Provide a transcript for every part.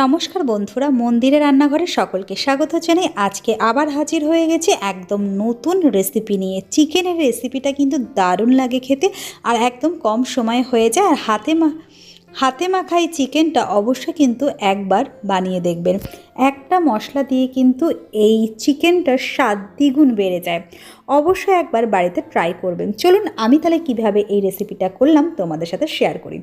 নমস্কার বন্ধুরা, মন্দিরে রান্নাঘরে সকলকে স্বাগত জানাই। আজকে আবার হাজির হয়ে গেছে একদম নতুন রেসিপি নিয়ে। চিকেনের রেসিপিটা কিন্তু দারুণ লাগে খেতে আর একদম কম সময় হয়ে যায়। আর হাতে মা, হাতে মাখা এই চিকেনটা অবশ্যই কিন্তু একবার বানিয়ে দেখবেন। একটা মশলা দিয়ে কিন্তু এই চিকেনটার স্বাদ দ্বিগুণ বেড়ে যায়। অবশ্যই একবার বাড়িতে ট্রাই করবেন। চলুন আমি তাহলে কীভাবে এই রেসিপিটা করলাম তোমাদের সাথে শেয়ার করি।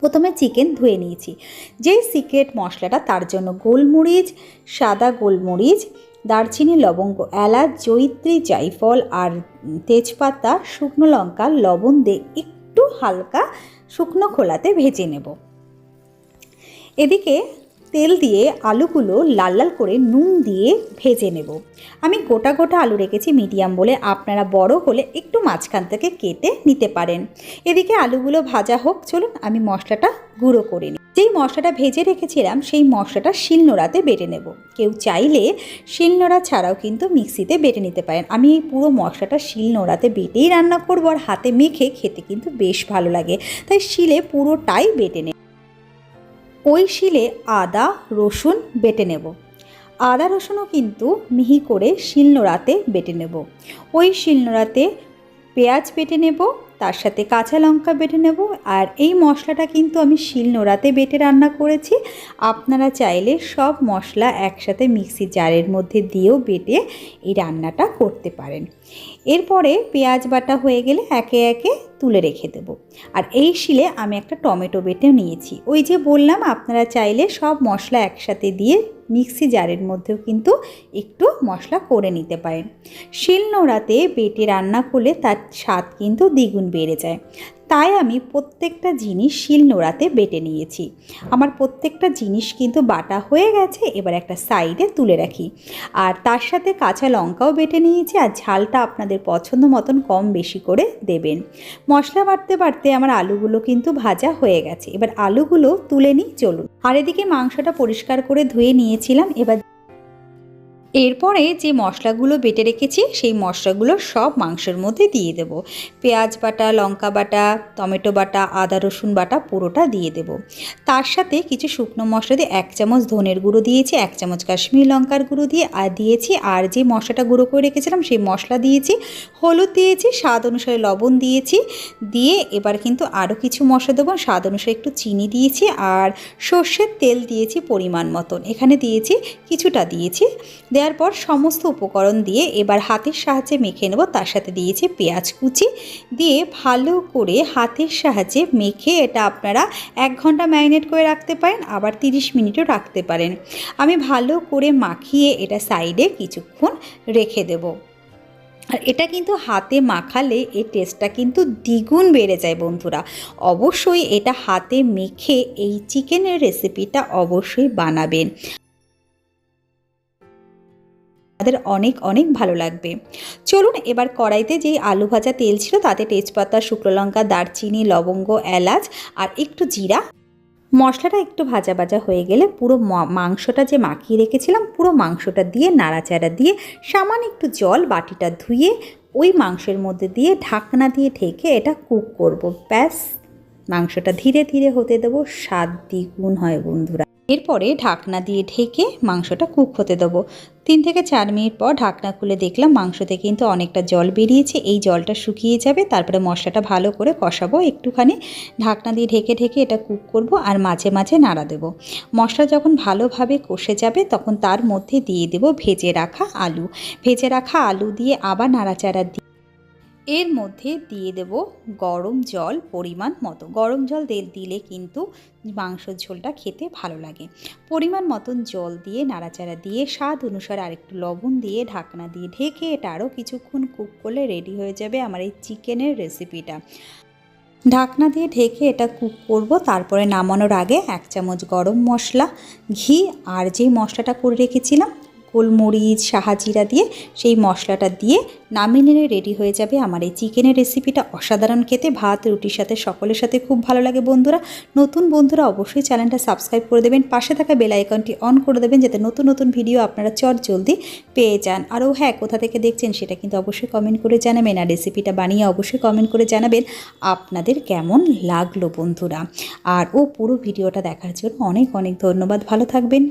প্রথমে চিকেন ধুয়ে নিয়েছি। যেই সিক্রেট মশলাটা তার জন্য গোলমরিচ, সাদা গোলমরিচ, দারচিনি, লবঙ্গ, এলাচ জৈত্রী জাইফল আর তেজপাতা, শুকনো লঙ্কা, লবণ দিয়ে একটু হালকা শুকনো খোলাতে ভেজে নেব। এদিকে তেল দিয়ে আলুগুলো লাল লাল করে নুন দিয়ে ভেজে নেব। আমি গোটা গোটা আলু রেখেছি মিডিয়াম বলে, আপনারা বড় হলে একটু মাঝখান থেকে কেটে নিতে পারেন। এদিকে আলুগুলো ভাজা হোক, চলুন আমি মশলাটা গুঁড়ো করে নিই। যেই মশলাটা ভেজে রেখেছিলাম, সেই মশলাটা শিলনোড়াতে বেটে নেব। কেউ চাইলে শিলনোড়া ছাড়াও কিন্তু মিক্সিতে বেটে নিতে পারেন। আমি এই পুরো মশলাটা শিলনোড়াতে বেটেই রান্না করব, আর হাতে মেখে খেতে কিন্তু বেশ ভালো লাগে। তাই শিলে পুরোটাই বেটে নেব ওই শিলে আদা, রসুন বেটে নেব। আদা, রসুনও কিন্তু মিহি করে শিলনোড়াতে বেটে নেব। ওই শিলনোড়াতে পেঁয়াজ বেটে নেব তার সাথে কাঁচা লঙ্কা বেটে নেব। আর এই মশলাটা কিন্তু আমি শিল নোড়াতে বেটে রান্না করেছি। আপনারা চাইলে সব মশলা একসাথে মিক্সি জারের মধ্যে দিয়েও বেটে এই রান্নাটা করতে পারেন। এরপরে পেঁয়াজ বাটা হয়ে গেলে একে একে তুলে রেখে দেব। আর এই শিলে আমি একটা টমেটো বেটে নিয়েছি। ওই যে বললাম, আপনারা চাইলে সব মশলা একসাথে দিয়ে মিক্সি জারের মধ্যেও কিন্তু একটু মশলা করে নিতে পারেন। শিলনোড়াতে বেটে রান্না করলে তার স্বাদ কিন্তু দ্বিগুণ বেড়ে যায়। তাই আমি প্রত্যেকটা জিনিস শিল নোড়াতে বেটে নিয়েছি। আমার প্রত্যেকটা জিনিস কিন্তু বাটা হয়ে গেছে, এবার একটা সাইডে তুলে রাখি। আর তার সাথে কাঁচা লঙ্কাও বেটে নিয়েছি, আর ঝালটা আপনাদের পছন্দ মতন কম বেশি করে দেবেন। মশলা বাড়তে বাড়তে আমার আলুগুলো কিন্তু ভাজা হয়ে গেছে। এবার আলুগুলো তুলে নিই, চলুন। আর এদিকে মাংসটা পরিষ্কার করে ধুয়ে নিয়েছিলাম, এবার এরপরে যে মশলাগুলো বেটে রেখেছি, সেই মশলাগুলো সব মাংসের মধ্যে দিয়ে দেব। পেঁয়াজ বাটা, লঙ্কা বাটা, টমেটো বাটা, আদা, রসুন বাটা পুরোটা দিয়ে দেব। তার সাথে কিছু শুকনো মশলা দিয়ে এক চামচ ধনের গুঁড়ো দিয়েছি, এক চামচ কাশ্মীরি লঙ্কার গুঁড়ো দিয়ে, আর দিয়েছি, আর যে মশলাটা গুঁড়ো করে রেখেছিলাম, সেই মশলা দিয়েছি, হলুদ দিয়েছি, স্বাদ অনুসারে লবণ দিয়েছি, দিয়ে এবার কিন্তু আরও কিছু মশলা দেবো, স্বাদ অনুসারে একটু চিনি দিয়েছি, আর সর্ষের তেল দিয়েছি পরিমাণ মতন। এখানে দিয়েছি, কিছুটা দিয়েছি। দেওয়ার পর সমস্ত উপকরণ দিয়ে এবার হাতের সাহায্যে মেখে নেব। তার সাথে দিয়েছি পেঁয়াজ কুচি। দিয়ে ভালো করে হাতের সাহায্যে মেখে এটা আপনারা এক ঘণ্টা ম্যারিনেট করে রাখতে পারেন, আবার তিরিশ মিনিটও রাখতে পারেন। আমি ভালো করে মাখিয়ে এটা সাইডে কিছুক্ষণ রেখে দেবো। আর এটা কিন্তু হাতে মাখালে এর টেস্টটা কিন্তু দ্বিগুণ বেড়ে যায় বন্ধুরা। অবশ্যই এটা হাতে মেখে এই চিকেনের রেসিপিটা অবশ্যই বানাবেন। আমাদের অনেক অনেক ভালো লাগবে। চলুন এবার কড়াইতে যেই আলু ভাজা তেল ছিল তাতে তেজপাতা, শুকনো লঙ্কা, দারচিনি, লবঙ্গ, এলাচ আর একটু জিরা। মশলাটা একটু ভাজা ভাজা হয়ে গেলে পুরো মাংসটা যে মাখিয়ে রেখেছিলাম পুরো মাংসটা দিয়ে নাড়াচাড়া দিয়ে সামান্য একটু জল বাটিটা ধুয়ে ওই মাংসের মধ্যে দিয়ে ঢাকনা দিয়ে ঢেকে এটা কুক করব। ব্যাস, মাংসটা ধীরে ধীরে হতে দেবো। স্বাদ দ্বিগুণ হয় বন্ধুরা। এরপরে ঢাকনা দিয়ে ঢেকে মাংসটা কুক হতে দেবো। তিন থেকে চার মিনিট পর ঢাকনা খুলে দেখলাম মাংসতে কিন্তু অনেকটা জল বেরিয়েছে। এই জলটা শুকিয়ে যাবে, তারপরে মশলাটা ভালো করে কষাবো। একটুখানি ঢাকনা দিয়ে ঢেকে ঢেকে এটা কুক করব আর মাঝে মাঝে নাড়া দেবো। মশলা যখন ভালোভাবে কষে যাবে, তখন তার মধ্যে দিয়ে দেবো ভেজে রাখা আলু। ভেজে রাখা আলু দিয়ে আবার নাড়াচাড়া দিয়ে এর মধ্যে দিয়ে দেব গরম জল পরিমাণ মতো। গরম জল দিলে কিন্তু মাংসর ঝোলটা খেতে ভালো লাগে। পরিমাণ মতন জল দিয়ে নাড়াচাড়া দিয়ে স্বাদ অনুসারে আরেকটু লবণ দিয়ে ঢাকনা দিয়ে ঢেকে এটা আরও কিছুক্ষণ কুক করলে রেডি হয়ে যাবে আমার এই চিকেনের রেসিপিটা। ঢাকনা দিয়ে ঢেকে এটা কুক করব, তারপরে নামানোর আগে এক চামচ গরম মশলা, ঘি আর যেই মশলাটা করে রেখেছিলাম গোলমরিচ সাহাজিরা দিয়ে সেই মশলাটা দিয়ে নামিয়ে নিলে রেডি হয়ে যাবে আমার এই চিকেনের রেসিপিটা অসাধারণ খেতে। ভাত, রুটির সাথে সকলের সাথে খুব ভালো লাগে বন্ধুরা। নতুন বন্ধুরা অবশ্যই চ্যানেলটা সাবস্ক্রাইব করে দেবেন। পাশে থাকা বেল আইকনটি অন করে দেবেন যাতে নতুন নতুন ভিডিও আপনারা চট জলদি পেয়ে যান। আরও হ্যাঁ কোথা থেকে দেখছেন সেটা কিন্তু অবশ্যই কমেন্ট করে জানাবেন আর রেসিপিটা বানিয়ে অবশ্যই কমেন্ট করে জানাবেন আপনাদের কেমন লাগল বন্ধুরা। আর ও পুরো ভিডিওটা দেখার জন্য অনেক অনেক ধন্যবাদ। ভালো থাকবেন।